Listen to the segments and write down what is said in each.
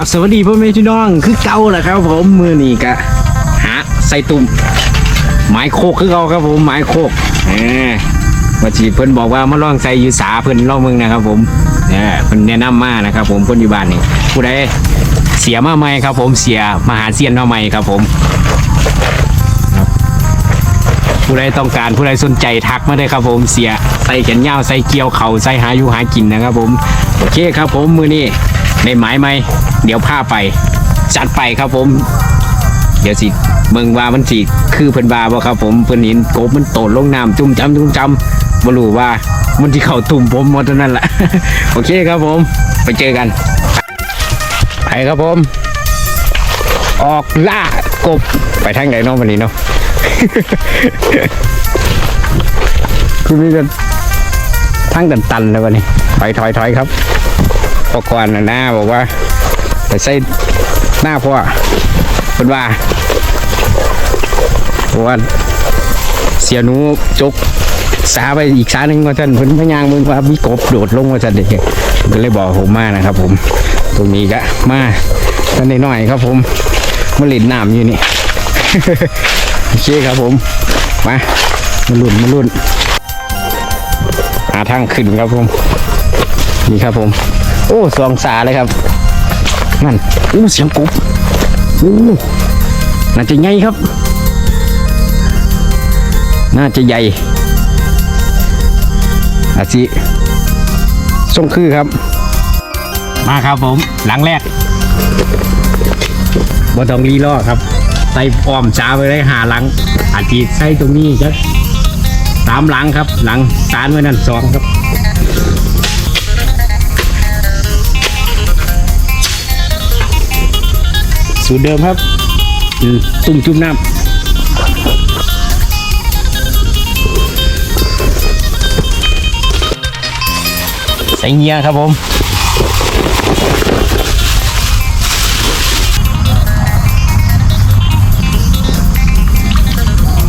กับสวัสดีพ่อแม่พี่น้อง คือเก่าแหละครับผมมือนี้กะหาใส่ตุ่มไม้โคกคือเก่าครับผมไม้โคกเออว่าจีเพิ่นบอกว่ามาลองใส่อยู่สาเพิ่นลองมึงนะครับ ผมเนี่ยเพิ่นแนะนำมานะครับ ผมเพิ่นอยู่บ้านนี่ผู้ใดเสียมาใหม่ครับ ผมเสียมหาเซียนมาใหม่ครับผมครับผู้ใดต้องการผู้ใดสนใจทักมาได้ครับ ผมเสียใส่แขนยาวใส่เกี่ยวเข่าใส่หาอยู่หากินนะครับ ผมโอเคครับ ผมมือนี้ ในหมายไหม เดี๋ยวพาไป จัดไปครับผม เดี๋ยวสิเมืองว่ามันสิคือเพิ่นว่าบ่ครับ ผมเพิ่นเห็นกบมันโตดลงน้ำจุ่มจำจุ่มจำบ่รู้ว่ามันที่เข้าตุ่มผมหมดเท่านั้นแหละ โอเคครับผม ไปเจอกัน ไปครับผม ออกล่ากบไปทางไหนเนาะวันนี้เนาะ คือมีแต่ทางตันๆเลยวันนี้ ไปถอยถอยๆครับ พอก่อนนะหน้าบอกว่าไปใส่หน้าพ่อเป็นว่าเพราะว่าเสียหนูจกสาไปอีกสาหนึ่งว่าท่านเพิ่นพยางมึงว่ามีกบโดดลงว่าท่านเด็กก็เลยบอกผมมานะครับ ผม ตรงนี้ก็มาท่านน้อยครับ ผมมาเล่นน้ำอยู่นี่โอเคครับผมมามาลุ่นมาลุ่นหาทางขึ้นครับผม นี่ครับผม โอ้สองสาเลยครับนั่นอู้เสียงกบอู้น่าจะใหญ่ครับ น่าจะใหญ่อาจิทรงคือครับ มาครับผมหลังแรกบ่ต้องรีล่อครับ ใส่พร้อมจ้าไปได้หาหลัง อาจิใส่ตรงนี้ครับสามหลังครับ หลังสารไว้นั่นสองครับ สูตรเดิมครับตุ่มจุ่มน้ำใส่เงียครับผม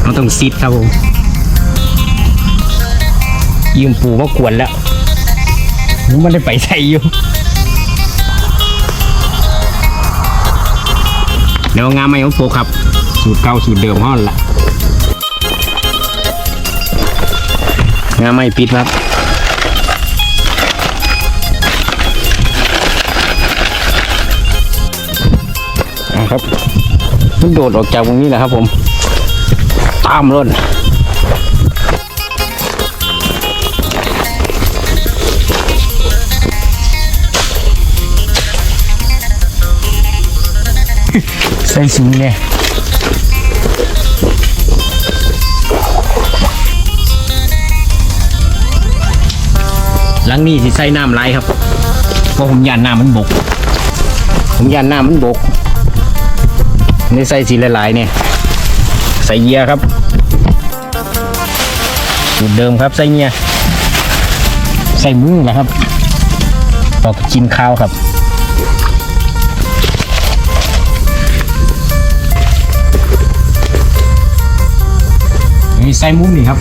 เราต้องซิดครับผมยืมปูมากวนแล้วมันได้ไปใส่อยู่ เดี๋ยวงานไม่ของโปครับ สูตรเก่าสูตรเดิมห้อนละงานไม่ปิดครับเอาครับมันโดดออกจากตรงนี้แหละครับผม ตามรถ ใส่สูงเนี่ยหลังนี้สิใส่น้ำไหลครับ เพราะผมยานน้ำมันบก ผมยานน้ำมันบกนี่ใส่สีหลายๆเนี่ย ใส่เยียครับสูตรเดิมครับใส่เยียใส่มือนะครับออกกินข้าวครับ มีไส้มุ้งนี่ครับ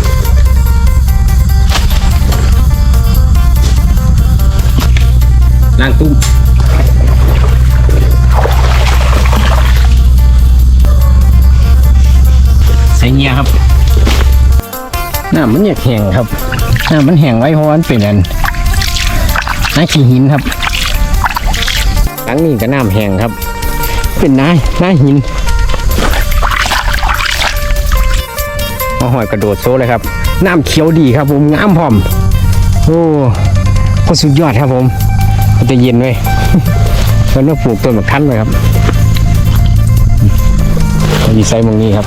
ล้างตุ้มใส่เงียครับน้ำมันอยากแห้งครับน้ำมันแห้งไว้เพราะมันเป็นอันน้ำขี้หินครับหลังนี้ก็น้ำแห้งครับ เป็นน้ำน้ำหิน มาหอยกระโดดโซ่เลยครับ น้ำเขียวดีครับผมงามพร้อม โอ้ก็สุดยอดครับผมมันจะเย็นไว้ยเราต้องปลูกต้นมะขันเลยครับมีไซมงนี้ครับ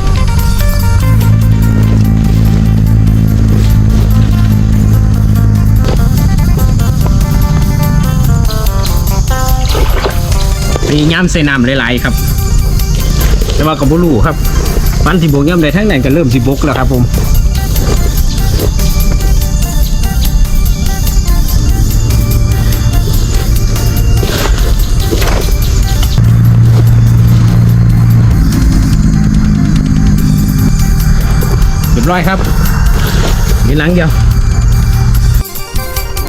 มีย่ำใส่น้ำหลายๆครับ แต่ว่ากับบุรูครับ วันที่บกย่ำใดทั้งนั้นก็เริ่มสิบกแล้วครับผมเรียบร้อยครับมีหลังเดียว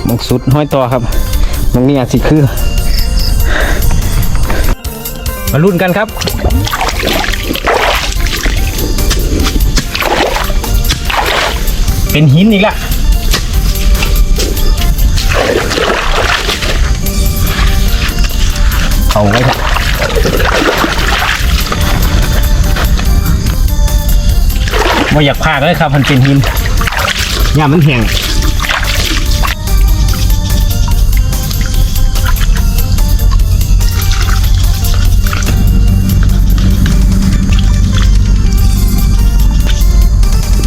มงสุดห้อยต่อครับมงนี้อาจสิคือ มาลุ้นกันครับ เป็นหินอีกละเอาไว้ค่ะไม่อยากพากเลยครับมันเป็นหินย่ามันแห้ง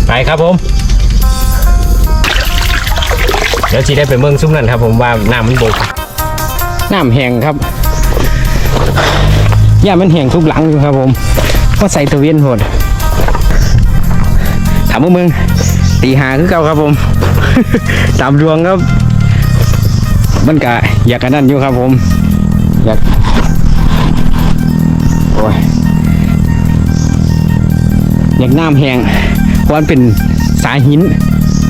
ไปครับผม เดี๋ยวจีได้ไปเมืองซุ้มนั่นครับ ผมว่าน้ำมันบกน้ำแห้งครับย่ามันแห้งทุกหลังอยู่ครับผมเพราะใส่ตะเวียนหดถามว่ามึงตีหาคือเก่าครับผม ตามดวงครับ มันกะอยากกันนั่นอยู่ครับผม อยากโอ้ยอยากน้ำแห้งเพราะมันเป็นสายหิน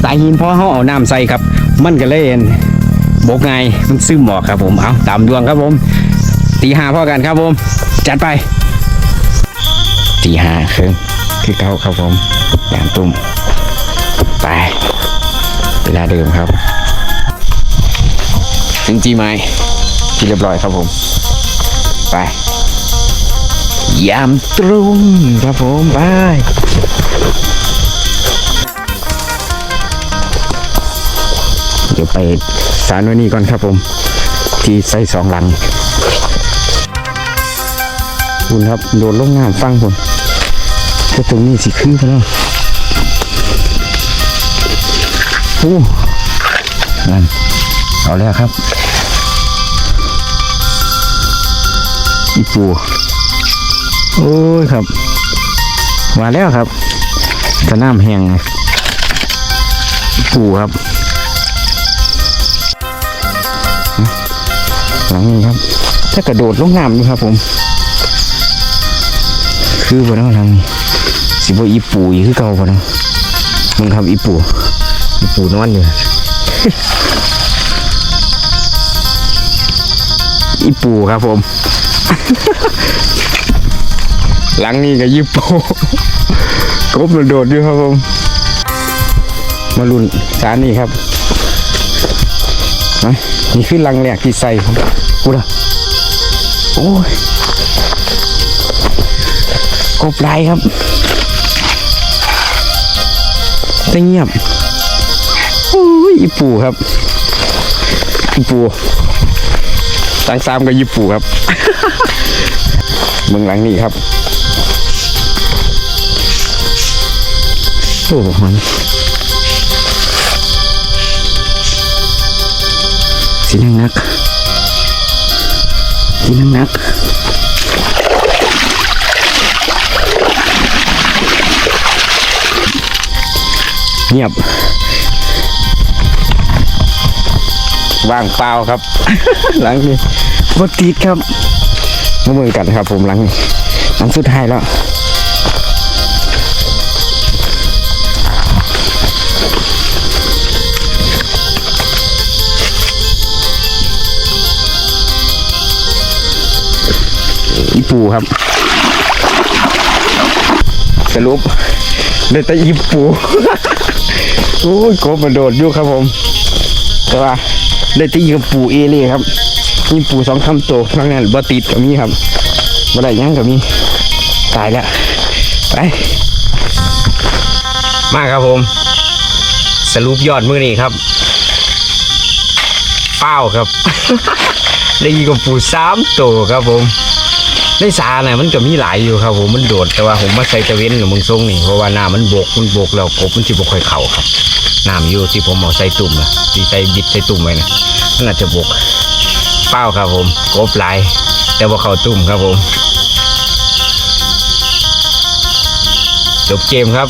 สายหินเพราะเขาเอาน้ำใส่ครับ มันก็เลยเอ็นบกไงมันซึมหมอกครับผม เอาตามดวงครับผม ตีห้าพ่อกันครับผม จัดไป ตีห้าครึ่งคือเก้าครับผมยามตุ้ม ไป เวลาเดิมครับ ถึงจีไม้ที่เรียบร้อยครับผม ไป ยามตรุ่งครับผม ไป เดี๋ยวไปสารวันนี้ก่อนครับผม ที่ใส่สองหลังคุณครับโดนลงน้ำฟังผมก็ตรงนี้สิขึ้นไปแล้วโอ้นั่นเอาแล้วครับอีปูโอ้ยครับ มาแล้วครับกระน้ำแห้งไงปูครับ หลังนี้ครับ ถ้ากระโดดลงน้ำอยู่ครับ ผม คือบ่เนาะหลังนี้สิบ่อีปูอีคือเก่าบ่เนาะมึงครับอีปูอีปูนอนอยู่อีปูครับผม หลังนี้ก็ยีปูกบโดดอยู่ครับผม มาลุ้นสารนี่ครับ นี่คือลังแรกที่ใส่ครับกูละโอ้ยกบไหลครับแต่เงียบโอ้ยอีปูครับอีปูตั้งสามกับยีปูครับ เมืองหลังนี้ครับ โอ้โห สีนังนักสีนังนักเงียบว่างเปล่าครับ หลังนี้บดติดครับมาเมือกันครับผมหลังนี้หลังสุดท้ายแล้ว อีปูครับ สรุปเลยแต่อีปูโอ้ยกบมาโดดอยู่ครับผม แต่ว่าได้แต่อีปูเอเล่ครับมีปูสองคำโตทางนั้นบ่ติดกับมีครับบ่ได้ยังกับมีตายแล้วไปมาครับผม สรุปยอดมือนี้ครับเป้าครับ ได้อีกับปูสามโตครับผม ในสาเน่ยมันก็มีหลายอยู่ครับผมมันโดดแต่ว่าผมมาใส่ตะเวนกับมึงทรงนี่เพราะว่าน้ำมันบกมันบกแล้วกบมันจะบกค่อยเข่าครับน้ำอยู่ที่ผมเอาใส่ตุ่มนะที่ใส่บิดใส่ตุ่มไว้นะมันอาจจะบกเป้าครับผมกบหลาย แต่ว่าเขาตุ่มครับผม จบเกมครับ